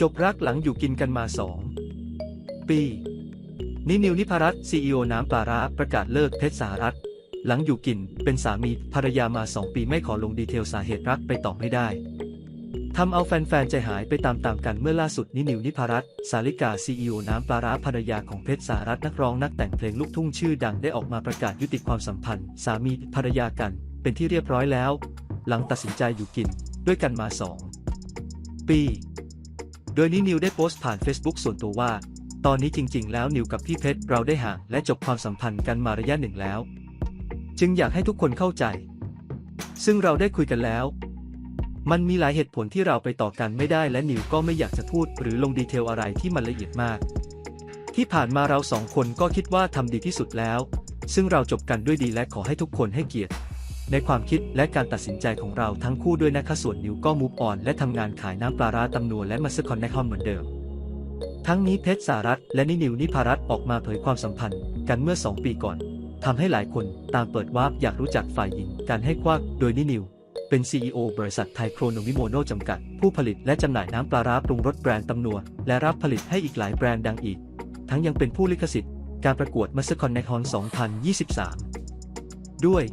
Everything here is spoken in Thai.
จบรักหลังอยู่กินกันมาสองปีนินิวนิพรัตซีอีโอน้ำปลาร้าประกาศเลิกเพชรสหรัฐหลังอยู่กินเป็นสามีภรรยามาสองปีไม่ขอลงดีเทลสาเหตุรักไปต่อไม่ได้ทำเอาแฟนๆใจหายไปตามๆกันเมื่อล่าสุดนินิวนิพรัตสาลิกาซีอีโอน้ำปลาร้าภรรยาของเพชรสหรัฐนักร้องนักแต่งเพลงลูกทุ่งชื่อดังได้ออกมาประกาศยุติความสัมพันธ์ สามีภรรยากัน เป็นที่เรียบร้อยแล้ว หลังตัดสินใจอยู่กินด้วยกันมาสองปี โดยนี้นิวได้โพสต์ผ่าน Facebook ส่วนตัวว่า ตอนนี้จริง ๆ แล้วนิวกับพี่เพชรเราได้ห่างและจบความสัมพันธ์กันมาระยะหนึ่งแล้ว จึงอยากให้ทุกคนเข้าใจ ซึ่งเราได้คุยกันแล้ว มันมีหลายเหตุผลที่เราไปต่อกันไม่ได้และนิวก็ไม่อยากจะพูดหรือลงดีเทลอะไรที่มันละเอียดมาก ที่ผ่านมาเราสองคนก็คิดว่าทำดีที่สุดแล้ว ซึ่งเราจบกันด้วยดีและขอให้ทุกคนให้เกียรติ ในความคิดและการตัดสินใจของเราทั้งคู่ด้วยนะคะส่วนนิวก็มูฟออนและทำงานขายน้ำปลาร้าตำนัวและมาสคอนในคอนเหมือนเดิม ทั้งนี้เพชรสารัตและนินิวนิพารัตออกมาเผยความสัมพันธ์กันเมื่อ 2 ปีก่อนทำให้หลายคนตามเปิดวาร์ปอยากรู้จักฝ่ายหญิงการให้ควักโดยนินิว เป็น CEO บริษัทไทยโครโนมิโมโนจำกัด ผู้ผลิตและจำหน่ายน้ำปลาร้าปรุงรสแบรนด์ตำนัวและรับผลิตให้อีกหลายแบรนด์ดังอีก ทั้งยังเป็นผู้ลิขสิทธิ์ การประกวดมัสคอนในคอน2023 ด้วย